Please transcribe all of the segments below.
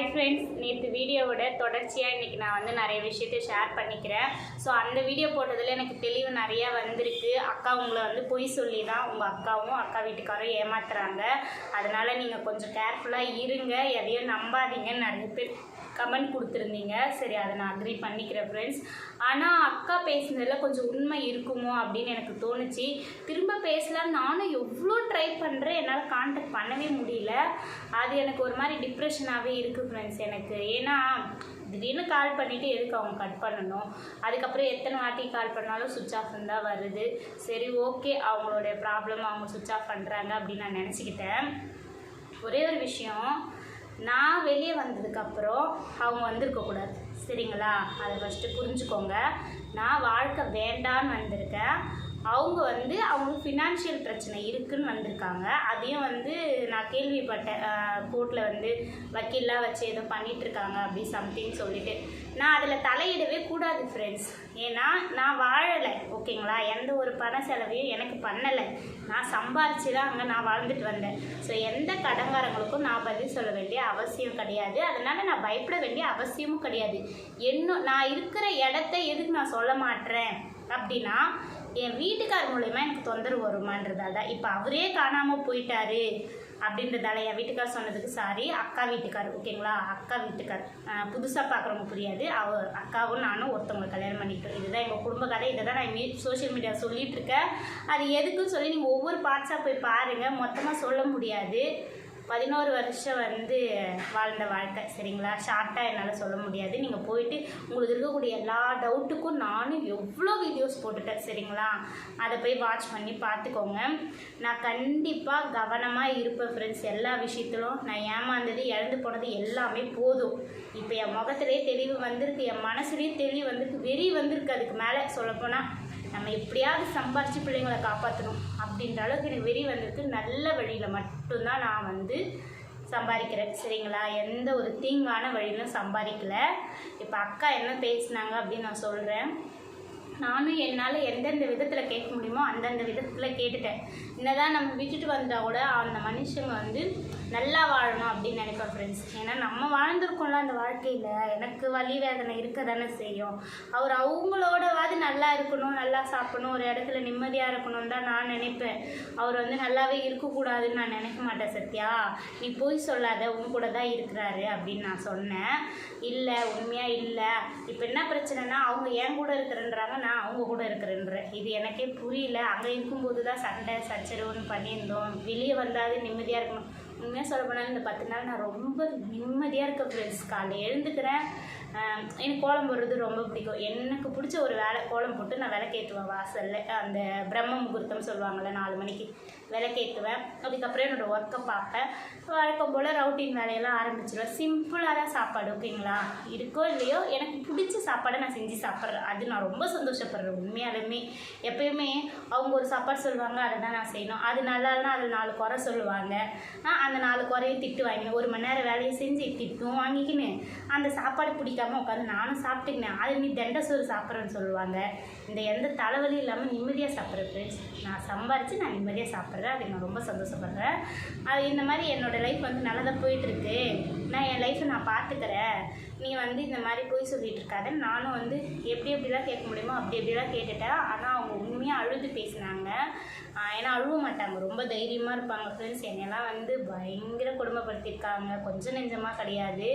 Hi friends நேற்று வீடியோவோட தொடர்ச்சியாக இன்றைக்கி நான் வந்து நிறைய விஷயத்த ஷேர் பண்ணிக்கிறேன். ஸோ அந்த வீடியோ போட்டதில் எனக்கு தெளிவு நிறையா வந்திருக்கு. அக்கா உங்களை வந்து பொய் சொல்லி தான் உங்கள் அக்காவும் அக்கா வீட்டுக்காரும் ஏமாத்துறாங்க. அதனால் நீங்கள் கொஞ்சம் கேர்ஃபுல்லாக இருங்க. எதையும் நம்பாதீங்கன்னு நிறைய பேர் கமெண்ட் கொடுத்துருந்தீங்க. சரி அதை நான் அக்ரி பண்ணிக்கிறேன் ஃப்ரெண்ட்ஸ் ஆனால் அக்கா பேசுனதில் கொஞ்சம் உண்மை இருக்குமோ அப்படின்னு எனக்கு தோணுச்சு. திரும்ப பேசலாம் நானும் எவ்வளோ ட்ரை பண்ணுறேன் என்னால் கான்டாக்ட் பண்ணவே முடியல. அது எனக்கு ஒரு மாதிரி டிப்ரெஷனாகவே இருக்குது ஃப்ரெண்ட்ஸ் எனக்கு. ஏன்னா திடீர்னு கால் பண்ணிவிட்டு எதுக்கு அவங்க கட் பண்ணணும்? அதுக்கப்புறம் எத்தனை வாட்டி கால் பண்ணாலும் சுவிச் ஆஃப் தான் வருது. சரி ஓகே அவங்களுடைய ப்ராப்ளம் அவங்க சுவிட்ச் ஆஃப் பண்ணுறாங்க அப்படின்னு நான் நினச்சிக்கிட்டேன். ஒரே ஒரு விஷயம் நான் வெளியே வந்ததுக்கப்புறம் அவங்க வந்திருக்கக்கூடாது சரிங்களா? அதை ஃபஸ்ட்டு புரிஞ்சுக்கோங்க. நான் வாழ்க்கை வேண்டான்னு வந்திருக்கேன். அவங்க வந்து அவங்களுக்கு ஃபினான்ஷியல் பிரச்சனை இருக்குன்னு வந்திருக்காங்க. அதையும் வந்து நான் கேள்விப்பட்டேன். கோர்ட்டில் வந்து வக்கீலாக வச்சு ஏதோ பண்ணிகிட்ருக்காங்க அப்படி சம்திங் சொல்லிட்டு. நான் அதில் தலையிடவே கூடாது ஃப்ரெண்ட்ஸ் ஏன்னா நான் வாழலை ஓகேங்களா? எந்த ஒரு பண செலவையும் எனக்கு பண்ணலை. நான் சம்பாரிச்சு தான் அங்கே நான் வாழ்ந்துட்டு வந்தேன். ஸோ எந்த கடங்காரங்களுக்கும் நான் பதில் சொல்ல வேண்டிய அவசியம் கிடையாது. அதனால் நான் பயப்பட வேண்டிய அவசியமும் கிடையாது. என்ன நான் இருக்கிற இடத்த எதுக்கு நான் சொல்ல மாட்டேறேன் அப்படின்னா என் வீட்டுக்கார் மூலயமா எனக்கு தொந்தரவு வருமான்றதால தான். இப்போ அவரே காணாமல் போயிட்டாரு அப்படின்றதால என் வீட்டுக்கார் சொன்னதுக்கு சாரி அக்கா வீட்டுக்கார் ஓகேங்களா அக்கா வீட்டுக்கார். புதுசாக பார்க்குறவங்க புரியாது. அவர் அக்காவும் நானும் ஒருத்தவங்களை கல்யாணம் பண்ணிட்டோம். இதுதான் எங்கள் குடும்ப கதை. இதை தான் நான் மீ சோஷியல் மீடியா சொல்லிகிட்டு இருக்கேன். அது எதுக்குன்னு சொல்லி நீங்கள் ஒவ்வொரு பார்ட்ஸாக போய் பாருங்கள் மொத்தமாக சொல்ல முடியாது. பதினோரு வருஷம் வந்து வாழ்ந்த வாழ்க்கை சரிங்களா? ஷார்ட்டாக என்னால் சொல்ல முடியாது. நீங்கள் போயிட்டு உங்களுக்கு இருக்கக்கூடிய எல்லா டவுட்டுக்கும் நானும் எவ்வளோ வீடியோஸ் போட்டுட்டேன் சரிங்களா? அதை போய் வாட்ச் பண்ணி பார்த்துக்கோங்க. நான் கண்டிப்பாக கவனமாக இருப்பேன் ஃப்ரெண்ட்ஸ் எல்லா விஷயத்திலும் நான் ஏமாந்தது இழந்து போனது எல்லாமே போதும். இப்போ என் முகத்திலே தெளிவு வந்திருக்கு என் மனசுலேயே தெளிவு வந்திருக்கு வெறி வந்திருக்கு. அதுக்கு மேலே சொல்லப்போனால் நம்ம எப்படியாவது சம்பாரித்து பிள்ளைங்களை காப்பாற்றணும் அப்படின்ற அளவுக்கு எனக்கு வெறி வந்திருக்கு. நல்ல வழியில் மட்டும்தான் நான் வந்து சம்பாதிக்கிறேன். சரிங்களா? எந்த ஒரு தீங்கான வழியிலும் சம்பாதிக்கல. இப்போ அக்கா என்ன பேசினாங்க அப்படின்னு நான் சொல்கிறேன் நானும் என்னால் எந்தெந்த விதத்தில் கேட்க முடியுமோ அந்தந்த விதத்தில் கேட்டுட்டேன். என்னதான் நம்ம விட்டுட்டு வந்தால் கூட அந்த மனுஷங்க வந்து நல்லா வாழணும் அப்படின்னு நினைப்பேன் ஃப்ரெண்ட்ஸ் ஏன்னா நம்ம வாழ்ந்துருக்கோம்ல அந்த வாழ்க்கையில். எனக்கு வலி வேதனை இருக்க தானே செய்யும். அவர் அவங்களோடவாது நல்லா இருக்கணும் நல்லா சாப்பிடணும் ஒரு இடத்துல நிம்மதியாக இருக்கணும் தான் நான் நினைப்பேன். அவர் வந்து நல்லாவே இருக்கக்கூடாதுன்னு நான் நினைக்க மாட்டேன் சத்யா. நீ போய் சொல்லாத உன் கூட தான் இருக்கிறாரு அப்படின்னு நான் சொன்னேன். இல்லை உண்மையாக இல்லை. இப்போ என்ன பிரச்சனைனா அவங்க என் கூட இருக்கிறன்றாங்க நான் அவங்க கூட இருக்கிறேன்றேன் இது எனக்கே புரியல. அங்கே இருக்கும்போது தான் சண்டை சச்சரவுன்னு பண்ணியிருந்தோம். வெளியே வந்தாது நிம்மதியாக இருக்கணும். உண்மையாக சொல்ல போனால் இந்த பத்து நாள் நான் ரொம்ப நிம்மதியாக இருக்கேன் ஃப்ரெண்ட்ஸ் காலையில் எழுந்துக்கிறேன். எனக்கு கோலம் போடுறது ரொம்ப பிடிக்கும். எனக்கு பிடிச்ச ஒரு வேலை கோலம் போட்டு நான் விளக்கேற்றுவேன் வாசலில். அந்த பிரம்ம முகூர்த்தம் சொல்லுவாங்கள்ல நாலு மணிக்கு விளக்கேற்றுவேன். அதுக்கப்புறம் என்னோடய ஒர்க்கை பார்ப்பேன். வழக்கம் போல் ரவுட்டின் வேலையெல்லாம் ஆரம்பிச்சிடுவேன் சிம்பிளாக தான் சாப்பாடு ஓகேங்களா இருக்கோ இல்லையோ எனக்கு பிடிச்ச சாப்பாடை நான் செஞ்சு சாப்பிட்றேன். அது நான் ரொம்ப சந்தோஷப்படுறேன் உண்மையாலுமே. எப்பயுமே அவங்க ஒரு சாப்பாடு சொல்லுவாங்க அதை தான் நான் செய்யணும். அது நல்லா இல்லைனா அதில் நாலு குறை சொல்லுவாங்க. அந்த நாலு குறையும் திட்டு வாங்கினேன். ஒரு மணி நேரம் வேலையை செஞ்சு திட்டும் வாங்கிக்கின்னு. அந்த சாப்பாடு பிடிக்காம உட்காந்து நானும் சாப்பிட்டுக்கினேன். அது நீ தண்டை சோறு சாப்பிட்றேன்னு சொல்லுவாங்க. இந்த எந்த தலைவலியும் இல்லாமல் நிம்மதியாக சாப்பிட்றேன் ஃப்ரெண்ட்ஸ் நான் சம்பாரித்து நான் நிம்மதியாக சாப்பிட்றேன். அதுக்கு நான் ரொம்ப சந்தோஷப்படுறேன். அது இந்த மாதிரி என்னோடய லைஃப் வந்து நல்லதாக போயிட்டுருக்கு நான் என் லைஃப்பை நான் பார்த்துக்கிறேன் நீ வந்து இந்த மாதிரி போய் சொல்லிட்டு இருக்காத நானும் வந்து எப்படி எப்படிலாம் கேட்க முடியுமோ அப்படி எப்படிலாம் கேட்டுட்டேன். ஆனால் அவங்க உண்மையாக அழுது பேசினாங்க. ஏன்னா அழுவ மாட்டாங்க. ரொம்ப தைரியமாக இருப்பாங்க ஃப்ரெண்ட்ஸ் என்னெல்லாம் வந்து பயங்கர கொடுமைப்படுத்தியிருக்காங்க. கொஞ்சம் நெஞ்சமாக கிடையாது.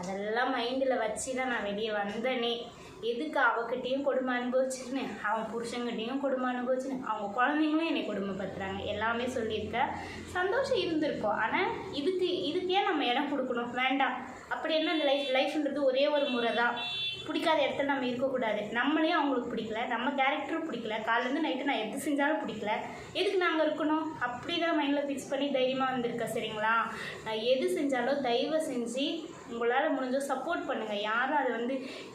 அதெல்லாம் மைண்டில் வச்சு தான் நான் வெளியே வந்தேனே. எதுக்கு அவகிட்டையும் கொடுமை அனுபவிச்சுன்னு? அவன் புருஷங்கிட்டையும் கொடுமை அனுபவிச்சுன்னு? அவங்க குழந்தைங்களும் என்னை கொடுமைப்படுத்துகிறாங்க எல்லாமே சொல்லியிருக்க. சந்தோஷம் இருந்திருக்கும். ஆனால் இதுக்கு இடம் கொடுக்கணும் வேண்டாம். அப்படி என்ன இந்த லைஃப் லைஃப்ன்றது ஒரே ஒரு முறை தான் பிடிக்காத இடத்துல நம்ம இருக்கக்கூடாது. நம்மளையும் அவங்களுக்கு பிடிக்கல நம்ம கேரக்டரும் பிடிக்கல. காலேருந்து நைட்டு நான் எது செஞ்சாலும் பிடிக்கல. எதுக்கு நாங்கள் இருக்கணும்? அப்படி தான் மைண்டில் ஃபிக்ஸ் பண்ணி தைரியமாக வந்திருக்கேன் சரிங்களா? நான் எது செஞ்சாலும் தயவு செஞ்சு உங்களால் முடிஞ்சோ சப்போர்ட் பண்ணுங்கள் யாரும் அதை வந்து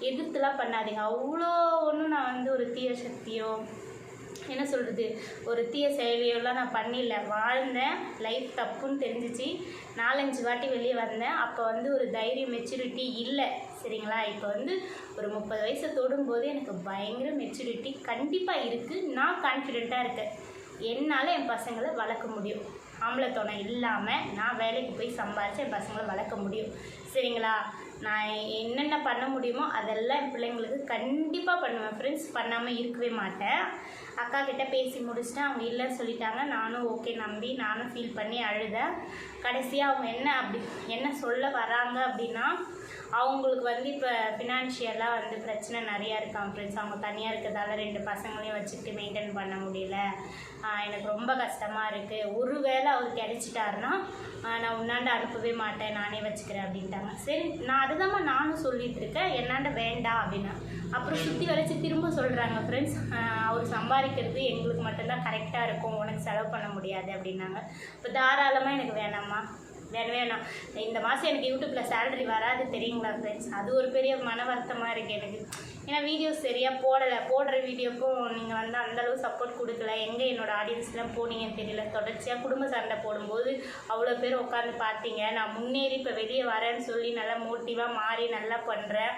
எதிர்த்துலாம் பண்ணாதீங்க. அவ்வளோ ஒன்றும் நான் வந்து ஒரு தீய சக்தியோ என்ன சொல்கிறது ஒரு தீய செயலியெல்லாம் நான் பண்ணிடல வாழ்ந்தேன். லைஃப் தப்புன்னு தெரிஞ்சிச்சு. நாலஞ்சு வாட்டி வெளியே வந்தேன். அப்போ வந்து ஒரு தைரியம் மெச்சூரிட்டி இல்லை. சரிங்களா? இப்போ வந்து ஒரு முப்பது வயசை தொடும்போது எனக்கு பயங்கர மெச்சூரிட்டி கண்டிப்பாக இருக்குது நான் கான்ஃபிடெண்ட்டாக இருக்கேன். என்னால் என் பசங்களை வளர்க்க முடியும். ஆம்பளை துணை இல்லாமல் நான் வேலைக்கு போய் சம்பாரித்து என் பசங்களை வளர்க்க முடியும். சரிங்களா? நான் என்னென்ன பண்ண முடியுமோ அதெல்லாம் என் பிள்ளைங்களுக்கு கண்டிப்பாக பண்ணுவேன் ஃப்ரெண்ட்ஸ் பண்ணாமல் இருக்கவே மாட்டேன். அக்கா கிட்ட பேசி முடிச்சுட்டு அவங்க இல்லைன்னு சொல்லிட்டாங்க. நானும் ஓகே நம்பி நானும் ஃபீல் பண்ணி அழுதேன். கடைசியாக அவங்க என்ன அப்படி என்ன சொல்ல வராங்க அப்படின்னா அவங்களுக்கு வந்து இப்போ ஃபினான்ஷியலாக வந்து பிரச்சனை நிறையா இருக்காங்க ஃப்ரெண்ட்ஸ் அவங்க தனியாக இருக்கிறதால ரெண்டு பசங்களையும் வச்சுக்கிட்டு மெயின்டைன் பண்ண முடியல. எனக்கு ரொம்ப கஷ்டமாக இருக்குது ஒரு வேளை அவர் கிடைச்சிட்டாருன்னா நான் உன்னாண்டு அனுப்பவே மாட்டேன். நானே வச்சுக்கிறேன் அப்படின்ட்டாங்க. சரி நான் அதுதாம்மா நானும் சொல்லிட்டு இருக்கேன். என்னாண்ட வேண்டாம் அப்படின்னு. அப்புறம் சுற்றி வளைச்சி திரும்ப சொல்கிறாங்க ஃப்ரெண்ட்ஸ் அவர் சம்பாதிக்கிறது எங்களுக்கு மட்டும்தான் கரெக்டாக இருக்கும். உனக்கு செலவு பண்ண முடியாது அப்படின்னாங்க. இப்போ தாராளமாக எனக்கு வேணாம்மா. வேணும் வேணாம். இந்த மாதம் எனக்கு யூடியூப்பில் சேலரி வராது தெரியுங்களா ஃப்ரெண்ட்ஸ் அது ஒரு பெரிய மன வருத்தமாக இருக்குது எனக்கு. ஏன்னா வீடியோஸ் சரியாக போடலை. போடுற வீடியோக்கும் நீங்கள் வந்து அந்தளவு சப்போர்ட் கொடுக்கல. எங்கே என்னோட ஆடியன்ஸ்லாம் போனீங்கன்னு தெரியல. தொடர்ச்சியாக குடும்ப சண்டை போடும்போது அவ்வளோ பேர் உட்காந்து பார்த்தீங்க நான் முன்னேறி இப்போ வெளியே வரேன்னு சொல்லி நல்லா மோட்டிவாக மாறி நல்லா பண்ணுறேன்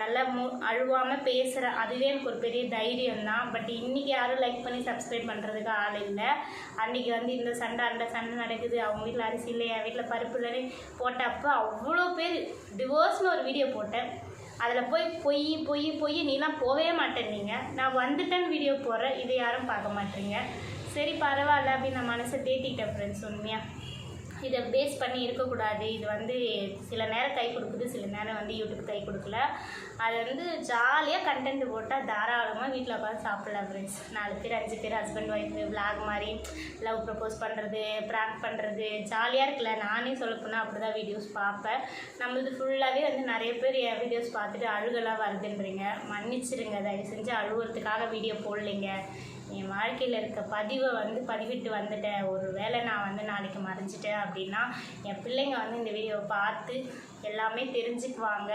நல்லா மு அழுவாமல் பேசுகிறேன் அதுவே எனக்கு ஒரு பெரிய தைரியம் தான். பட் இன்றைக்கி யாரும் லைக் பண்ணி சப்ஸ்கிரைப் பண்ணுறதுக்கு ஆள் இல்லை. அன்றைக்கி வந்து இந்த சண்டை அந்த சண்டை நடக்குது. அவங்க வீட்டில் அரிசி இல்லை என் வீட்டில் பருப்பு இல்லைன்னு போட்டப்போ அவ்வளோ பேர் டிவோர்ஸ்னு ஒரு வீடியோ போட்டேன். அதில் போய் பொய் பொய் பொய் நீலாம் போகவே மாட்டேன்னீங்க நான் வந்துட்டேன்னு வீடியோ போடுறேன். இதை யாரும் பார்க்க மாட்டேறீங்க சரி பரவாயில்ல. அப்படின்னு நான் மனசை தேத்திக்கிட்டேன் ஃப்ரெண்ட்ஸ் உண்மையாக இதை பேஸ் பண்ணி இருக்கக்கூடாது. இது வந்து சில நேரம் கை கொடுக்குது சில நேரம் வந்து யூடியூப் கை கொடுக்கல. அது வந்து ஜாலியாக கண்டென்ட் போட்டால் தாராளமாக வீட்டில் உட்காந்து சாப்பிடலாம் ஃப்ரெண்ட்ஸ் நாலு பேர் அஞ்சு பேர் ஹஸ்பண்ட் ஒய்ஃபு விளாக் மாதிரி லவ் ப்ரப்போஸ் பண்ணுறது ப்ராங்க் பண்ணுறது ஜாலியாக இருக்குல்ல. நானே சொல்ல போனால் அப்படி தான் வீடியோஸ் பார்ப்பேன். நம்மளது ஃபுல்லாகவே வந்து நிறைய பேர் என் வீடியோஸ் பார்த்துட்டு அழுகலாம் வருதுன்றீங்க. மன்னிச்சிடுங்க தயவு செஞ்சு அழுகுறதுக்காக வீடியோ போடலைங்க. என் வாழ்க்கையில் இருக்க பதிவை வந்து பதிவிட்டு வந்துட்டேன். ஒரு வேளை நான் வந்து நாளைக்கு மறைஞ்சிட்டேன் அப்படின்னா என் பிள்ளைங்க வந்து இந்த வீடியோவை பார்த்து எல்லாமே தெரிஞ்சுக்குவாங்க.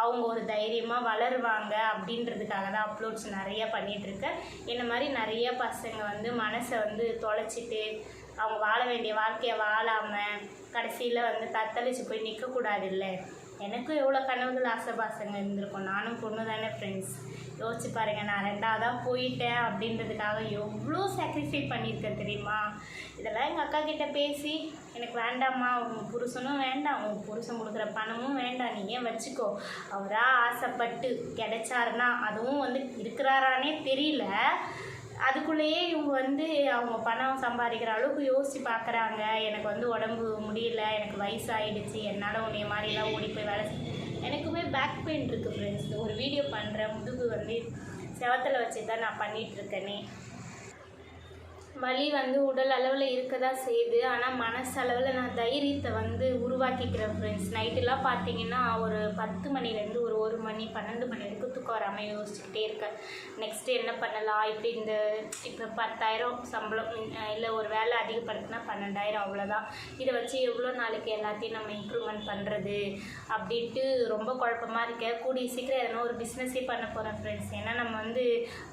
அவங்க ஒரு தைரியமாக வளருவாங்க அப்படின்றதுக்காக தான் அப்லோட்ஸ் நிறைய பண்ணிகிட்ருக்கேன் இந்த மாதிரி நிறைய பசங்க வந்து மனசை வந்து தொலைச்சிட்டு அவங்க வாழ வேண்டிய வாழ்க்கையை வாழாமல் கடைசியில் வந்து தத்தளிச்சு போய் நிற்கக்கூடாது இல்லை? எனக்கும் எவ்வளோ கனவுகள் ஆசை பாசங்க இருந்திருக்கும். நானும் பொண்ணு தானே ஃப்ரெண்ட்ஸ் யோசிச்சு பாருங்க நான் ரெண்டாவதாக போயிட்டேன் அப்படின்றதுக்காக எவ்வளோ சாக்ரிஃபை பண்ணியிருக்கேன் தெரியுமா? இதெல்லாம் எங்கள் அக்கா கிட்ட பேசி எனக்கு வேண்டாம்மா உங்கள் புருஷனும் வேண்டாம் உங்கள் புருஷன் கொடுக்குற பணமும் வேண்டாம் நீ ஏன் வச்சுக்கோ? அவராக ஆசைப்பட்டு கிடைச்சாருன்னா அதுவும் வந்து இருக்கிறாரானே தெரியல. அதுக்குள்ளேயே இவங்க வந்து அவங்க பணம் சம்பாதிக்கிற அளவுக்கு யோசிச்சு பார்க்குறாங்க எனக்கு வந்து உடம்பு முடியல எனக்கு வயசாகிடுச்சு என்னால் உன்னைய மாதிரிலாம் ஓடி போய் வேலை எனக்குமே பேக் பெயின் இருக்குது ஃப்ரெண்ட்ஸ் ஒரு வீடியோ பண்ணுறேன் முதுகு வந்து செவத்தில் வச்சு தான் நான் பண்ணிகிட்ருக்கேனே வலி வந்து உடல் அளவில் இருக்க தான் செய்யுது. ஆனால் மனசளவில் நான் தைரியத்தை வந்து உருவாக்கிக்கிறேன் ஃப்ரெண்ட்ஸ் நைட்டெல்லாம் பார்த்தீங்கன்னா ஒரு பத்து மணிலேருந்து ஒரு ஒரு மணி பன்னெண்டு மணி வரைக்கும் தூக்கம் வராமல் யோசிச்சுக்கிட்டே இருக்கேன் நெக்ஸ்ட்டு என்ன பண்ணலாம்? இப்படி இந்த இப்போ பத்தாயிரம் சம்பளம் இல்லை ஒரு வேலை அதிகப்படுத்தினா பன்னெண்டாயிரம் அவ்வளோதான் இதை வச்சு எவ்வளோ நாளைக்கு எல்லாத்தையும் நம்ம இம்ப்ரூவ்மெண்ட் பண்ணுறது அப்படின்ட்டு ரொம்ப குழப்பமாக இருக்கேன். கூடிய சீக்கிரம் எதனா ஒரு பிஸ்னஸே பண்ண போகிறேன் ஃப்ரெண்ட்ஸ் ஏன்னா நம்ம வந்து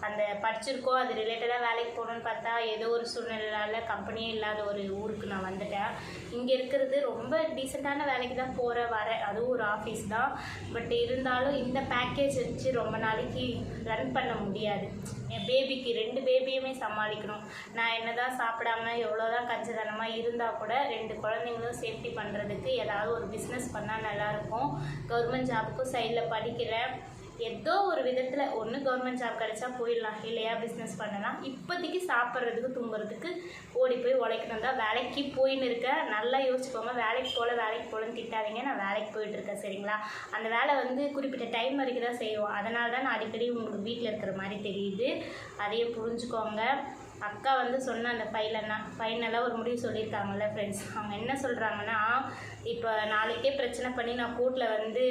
அந்த படிச்சிருக்கோம் அது ரிலேட்டடாக வேலைக்கு போகணுன்னு பார்த்தா ஏதோ ஒரு சூழ்நிலையால கம்பெனியே இல்லாத ஒரு ஊருக்கு நான் வந்துட்டேன். இங்கே இருக்கிறது ரொம்ப டீசெண்டான வேலைக்கு தான் போகிறேன் வரேன் அதுவும் ஒரு ஆஃபீஸ் தான். பட் இருந்தாலும் இந்த பேக்கேஜ் வச்சு ரொம்ப நாளைக்கு ரன் பண்ண முடியாது. என் பேபிக்கு ரெண்டு பேபியுமே சமாளிக்கணும். நான் என்ன தான் சாப்பிடாம எவ்வளோ தான் கஞ்சதனமாக இருந்தால் கூட ரெண்டு குழந்தைங்களும் சேஃப்டி பண்ணுறதுக்கு ஏதாவது ஒரு பிஸ்னஸ் பண்ணால் நல்லாயிருக்கும் கவர்மெண்ட் ஜாபுக்கும் சைடில் படிக்கிறேன். ஏதோ ஒரு விதத்தில் ஒன்று கவர்மெண்ட் ஜாப் கிடைச்சா போயிடலாம் இல்லையா? பிஸ்னஸ் பண்ணலாம். இப்போதைக்கு சாப்பிட்றதுக்கு தூங்குறதுக்கு ஓடி போய் உழைக்கணும். தான் வேலைக்கு போயின்னு இருக்கேன் நல்லா யோசிச்சுக்கோங்க. வேலைக்கு போகல வேலைக்கு போகலன்னு திட்டாதீங்க. நான் வேலைக்கு போயிட்டுருக்கேன் சரிங்களா? அந்த வேலை வந்து குறிப்பிட்ட டைம் வரைக்கும் தான் செய்வோம். அதனால தான் நான் அடிக்கடி உங்களுக்கு வீட்டில் இருக்கிற மாதிரி தெரியுது. அதையே புரிஞ்சுக்கோங்க. அக்கா வந்து சொன்ன அந்த ஃபைலன்னா ஃபைனலாக ஒரு முடிவு சொல்லியிருக்காங்கல்ல ஃப்ரெண்ட்ஸ் அவங்க என்ன சொல்கிறாங்கன்னா இப்போ நாளைக்கே பிரச்சனை பண்ணி நான் கூட்டில் வந்து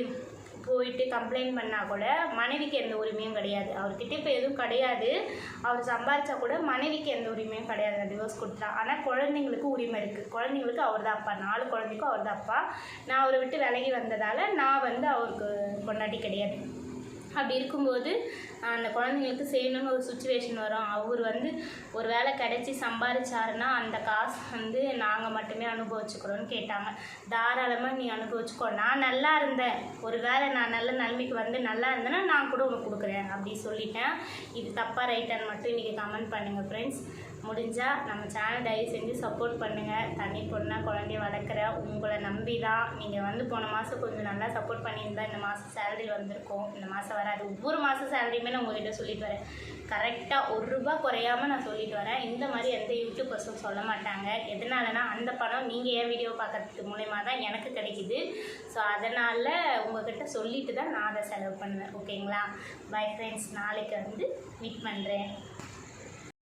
போயிட்டு கம்ப்ளைண்ட் பண்ணால் கூட மனைவிக்கு எந்த உரிமையும் கிடையாது. அவர்கிட்ட இப்போ எதுவும் கிடையாது. அவர் சம்பாரிச்சா கூட மனைவிக்கு எந்த உரிமையும் கிடையாது. டிவோர்ஸ் கொடுத்தா. ஆனால் குழந்தைங்களுக்கு உரிமை இருக்குது குழந்தைங்களுக்கு அவர் தான் அப்பா. நாலு குழந்தைக்கும் அவர் தான் அப்பா. நான் அவரை விட்டு விலகி வந்ததால் நான் வந்து அவருக்கு பொண்டாட்டி கிடையாது. அப்படி இருக்கும்போது அந்த குழந்தைங்களுக்கு செய்யணும்னு ஒரு சுச்சுவேஷன் வரும். அவர் வந்து ஒரு வேலை கிடச்சி சம்பாதிச்சாருன்னா அந்த காசு வந்து நாங்கள் மட்டுமே அனுபவிச்சுக்கிறோன்னு கேட்டாங்க. தாராளமாக நீ அனுபவிச்சுக்கோ. நான் நல்லா இருந்தேன். ஒரு வேளை நான் நல்ல நிலைமைக்கு வந்து நல்லா இருந்தேன்னா நான் கூட உனக்கு கொடுக்குறேன். அப்படி சொல்லிட்டேன். இது தப்பாக ரைட்டான்னு மட்டும் இன்றைக்கி கமெண்ட் பண்ணுங்கள் ஃப்ரெண்ட்ஸ் முடிஞ்சால் நம்ம சேனல் தயவு செஞ்சு சப்போர்ட் பண்ணுங்கள் தண்ணி பொண்ணா குழந்தைய வளர்க்குற உங்களை நம்பி தான் நீங்கள் வந்து போன மாதம் கொஞ்சம் நல்லா சப்போர்ட் பண்ணியிருந்தா இந்த மாதம் சேலரி வந்திருக்கும். இந்த மாதம் வராது. ஒவ்வொரு மாதம் சேலரியுமே நான் உங்ககிட்ட சொல்லிட்டு வரேன். கரெக்டாக ஒரு ரூபா குறையாம நான் சொல்லிட்டு வரேன். இந்த மாதிரி எந்த யூடியூப் யூடியூபர்ஸும் சொல்ல மாட்டாங்க. எதனாலனா அந்த பணம் நீங்கள் என் வீடியோ பார்க்கறதுக்கு மூலயமா தான் எனக்கு கிடைக்கிது. ஸோ அதனால் உங்ககிட்ட சொல்லிட்டு தான் நான் அதை செலவு பண்ணுவேன். ஓகேங்களா பை ஃப்ரெண்ட்ஸ் நாளைக்கு வந்து மீட் பண்ணுறேன்